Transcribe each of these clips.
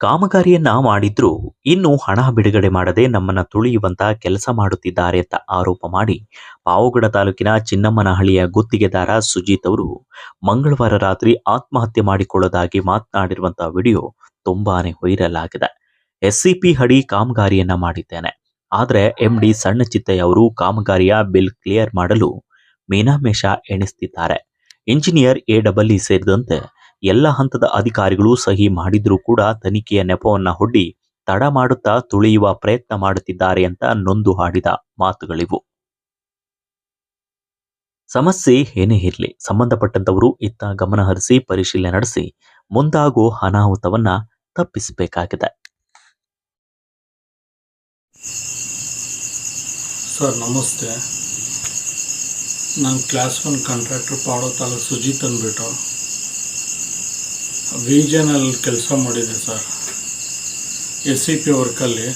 ಕಾಮಗಾರಿಯನ್ನ ಮಾಡಿದ್ರೂ ಇನ್ನೂ ಹಣ ಬಿಡುಗಡೆ ಮಾಡದೆ ನಮ್ಮನ್ನ ತುಳಿಯುವಂತ ಕೆಲಸ ಮಾಡುತ್ತಿದ್ದಾರೆ ಅಂತ ಆರೋಪ ಮಾಡಿ ಪಾವಗಡ ತಾಲೂಕಿನ ಚಿನ್ನಮ್ಮನಹಳ್ಳಿಯ ಗುತ್ತಿಗೆದಾರ ಸುಜೀತ್ ಅವರು ಮಂಗಳವಾರ ರಾತ್ರಿ ಆತ್ಮಹತ್ಯೆ ಮಾಡಿಕೊಳ್ಳೋದಾಗಿ ಮಾತನಾಡಿರುವಂತಹ ವಿಡಿಯೋ ತುಂಬಾನೇ ವೈರಲ್ ಆಗಿದೆ. ಎಸ್ಸಿಪಿ ಹಡಿ ಕಾಮಗಾರಿಯನ್ನ ಮಾಡಿದ್ದೇನೆ. ಆದ್ರೆ ಎಂಡಿ ಸಣ್ಣ ಚಿತ್ತಯ್ಯ ಅವರು ಕಾಮಗಾರಿಯ ಬಿಲ್ ಕ್ಲಿಯರ್ ಮಾಡಲು ಮೀನಾಮೇಷ ಎಣಿಸ್ತಿದ್ದಾರೆ. ಇಂಜಿನಿಯರ್ ಎ ಡಬಲ್ ಇ ಸೇರಿದಂತೆ ಎಲ್ಲ ಹಂತದ ಅಧಿಕಾರಿಗಳು ಸಹಿ ಮಾಡಿದ್ರೂ ಕೂಡ ತನಿಖೆಯ ನೆಪವನ್ನ ಹೊಡ್ಡಿ ತಡ ಮಾಡುತ್ತಾ ತುಳಿಯುವ ಪ್ರಯತ್ನ ಮಾಡುತ್ತಿದ್ದಾರೆ ಅಂತ ನೊಂದು ಹಾಡಿದ ಮಾತುಗಳಿವು. ಸಮಸ್ಯೆ ಏನೇ ಇರಲಿ ಸಂಬಂಧಪಟ್ಟಂತವರು ಇತ್ತ ಗಮನ ಹರಿಸಿ ಪರಿಶೀಲನೆ ನಡೆಸಿ ಮುಂದಾಗೋ ಅನಾಹುತವನ್ನ ತಪ್ಪಿಸಬೇಕಾಗಿದೆ. ಸರ್, ನಮಸ್ತೆ. ನಾನು ಕ್ಲಾಸ್ ಒನ್ ಕಾಂಟ್ರಾಕ್ಟರ್ ಪಾಡೋ ತಾಲೂಕು ಸುಜಿತ್ ಅಂದ್ಬಿಟ್ಟು. ವಿಜನಲ್ಲಿ ಕೆಲಸ ಮಾಡಿದೆ ಸರ್. ಎಸ್ ಸಿ ಪಿ ವರ್ಕಲ್ಲಿ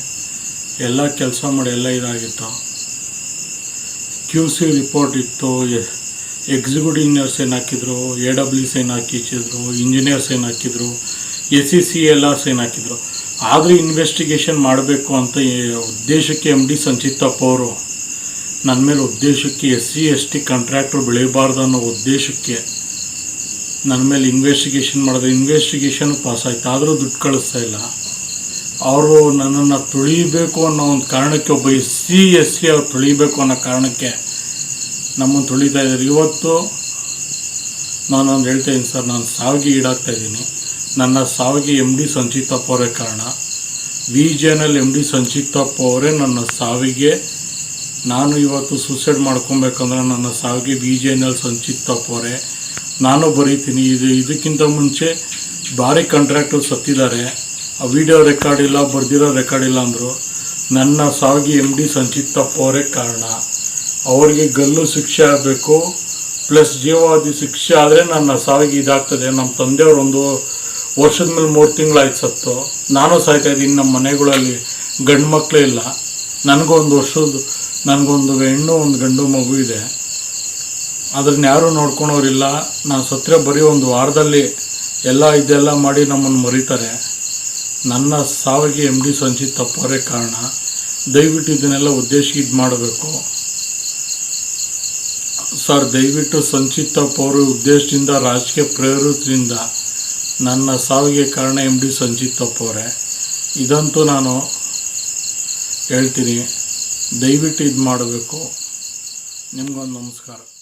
ಎಲ್ಲ ಕೆಲಸ ಮಾಡಿ ಎಲ್ಲ ಇದಾಗಿತ್ತು. ಕ್ಯೂ ಸಿ ರಿಪೋರ್ಟ್ ಇತ್ತು ಎಕ್ಸಿಕ್ಯೂಟಿವ್ ಇಂಜಿನಿಯರ್ಸ್ ಏನು ಹಾಕಿದ್ರು, ಎ ಡಬ್ಲ್ಯೂಸ್ ಏನು ಹಾಕಿಸಿದ್ರು ಇಂಜಿನಿಯರ್ಸ್ ಏನು ಹಾಕಿದ್ರು, ಎಸ್ ಸಿ ಸಿ ಎಲ್ಲ ಏನು ಹಾಕಿದ್ರು. ಆದರೂ ಇನ್ವೆಸ್ಟಿಗೇಷನ್ ಮಾಡಬೇಕು ಅಂತ ಉದ್ದೇಶಕ್ಕೆ ಎಂ ಡಿ ಸಂಚಿತ್ತಪ್ಪ ಅವರು ನನ್ನ ಮೇಲೆ ಉದ್ದೇಶಕ್ಕೆ ಎಸ್ ಸಿ ಎಸ್ ಟಿ ಕಾಂಟ್ರಾಕ್ಟ್ರು ಬೆಳೆಯಬಾರ್ದು ಅನ್ನೋ ಉದ್ದೇಶಕ್ಕೆ ನನ್ನ ಮೇಲೆ ಇನ್ವೆಸ್ಟಿಗೇಷನ್ ಮಾಡಿದ್ರು ಇನ್ವೆಸ್ಟಿಗೇಷನ್ ಪಾಸ್ ಆಯ್ತು. ಆದರೂ ದುಡ್ಡು ಕಳಿಸ್ತಾ ಇಲ್ಲ. ಅವರು ನನ್ನನ್ನು ತುಳಿಬೇಕು ಅನ್ನೋ ಒಂದು ಕಾರಣಕ್ಕೆ ಒಬ್ಬ ಎಸ್ ಸಿ ಎಸ್ ಸಿ ಅವ್ರು ತುಳಿಬೇಕು ಅನ್ನೋ ಕಾರಣಕ್ಕೆ ನಮ್ಮನ್ನು ತುಳಿತಾ ಇದ್ದಾರೆ. ಇವತ್ತು ನಾನೊಂದು ಹೇಳ್ತಾ ಇದ್ದೀನಿ ಸರ್, ನಾನು ಸಾವಿಗೆ ಈಡಾಗ್ತಾ ಇದ್ದೀನಿ. ನನ್ನ ಸಾವಿಗೆ ಎಂ ಡಿ ಸಂಚಿತಪ್ಪ ಅವರೇ ಕಾರಣ. ವಿ ಜಿನಲ್ಲಿ ಎಂ ಡಿ ಸಂಚಿತಪ್ಪ ಅವರೇ ನನ್ನ ಸಾವಿಗೆ. ನಾನು ಇವತ್ತು ಸೂಸೈಡ್ ಮಾಡ್ಕೊಬೇಕಂದ್ರೆ ನನ್ನ ಸಾವಿಗೆ V J N L Sanchitappa ಅವರೇ. ನಾನು ಬರೀತೀನಿ. ಇದು ಇದಕ್ಕಿಂತ ಮುಂಚೆ ಭಾರಿ ಕಾಂಟ್ರಾಕ್ಟರ್ ಸತ್ತಿದ್ದಾರೆ. ಆ ವಿಡಿಯೋ ರೆಕಾರ್ಡ್ ಇಲ್ಲ, ಬರೆದಿರೋ ರೆಕಾರ್ಡ್ ಇಲ್ಲ ಅಂದರು. ನನ್ನ ಸಾವಿಗೆ ಎಂ ಡಿ ಸಂಚಿತಪ್ಪ ಅವರೇ ಕಾರಣ. ಅವರಿಗೆ ಗಲ್ಲು ಶಿಕ್ಷೆ ಆಗಬೇಕು. ಪ್ಲಸ್ ಜೀವಾವಧಿ ಶಿಕ್ಷೆ ಆದರೆ ನನ್ನ ಸಾವಿಗೆ ಇದಾಗ್ತದೆ. ನಮ್ಮ ತಂದೆಯವರು ಒಂದು ವರ್ಷದ ಮೇಲೆ ಮೂರು ತಿಂಗಳಾಯ್ತು ಸತ್ತು. ನಾನು ಸಾಯ್ತಾ ಇದ್ದೀನಿ ನಮ್ಮ ಮನೆಗಳಲ್ಲಿ. ಗಂಡು ಮಕ್ಕಳೇ ಇಲ್ಲ. ನನಗೊಂದು ವರ್ಷದ, ನನಗೊಂದು ಹೆಣ್ಣು, ಒಂದು ಗಂಡು ಮಗು ಇದೆ. ಅದನ್ನ ಯಾರೂ ನೋಡ್ಕೊಳೋರಿಲ್ಲ. ನಾನು ಸತ್ತರೆ ಬರೀ ಒಂದು ವಾರದಲ್ಲಿ ಎಲ್ಲ ಇದೆಲ್ಲ ಮಾಡಿ ನಮ್ಮನ್ನು ಮರೀತಾರೆ. ನನ್ನ ಸಾವಿಗೆ ಎಂ ಡಿ ಸಂಚಿತ್ ತಪ್ಪವರೇ ಕಾರಣ. ದಯವಿಟ್ಟು ಇದನ್ನೆಲ್ಲ ಉದ್ದೇಶ ಇದು ಮಾಡಬೇಕು. ಸರ್, ದಯವಿಟ್ಟು ಸಂಚಿತ್ ಅವರು ಉದ್ದೇಶದಿಂದ, ರಾಜಕೀಯ ಪ್ರೇರಿತರಿಂದ ನನ್ನ ಸಾವಿಗೆ ಕಾರಣ ಎಂ ಡಿ ಸಂಚಿತ್ ಅವರೇ. ಇದಂತೂ ನಾನು ಹೇಳ್ತೀನಿ. ದಯವಿಟ್ಟು ಇದು ಮಾಡಬೇಕು. ನಿಮಗೊಂದು ನಮಸ್ಕಾರ.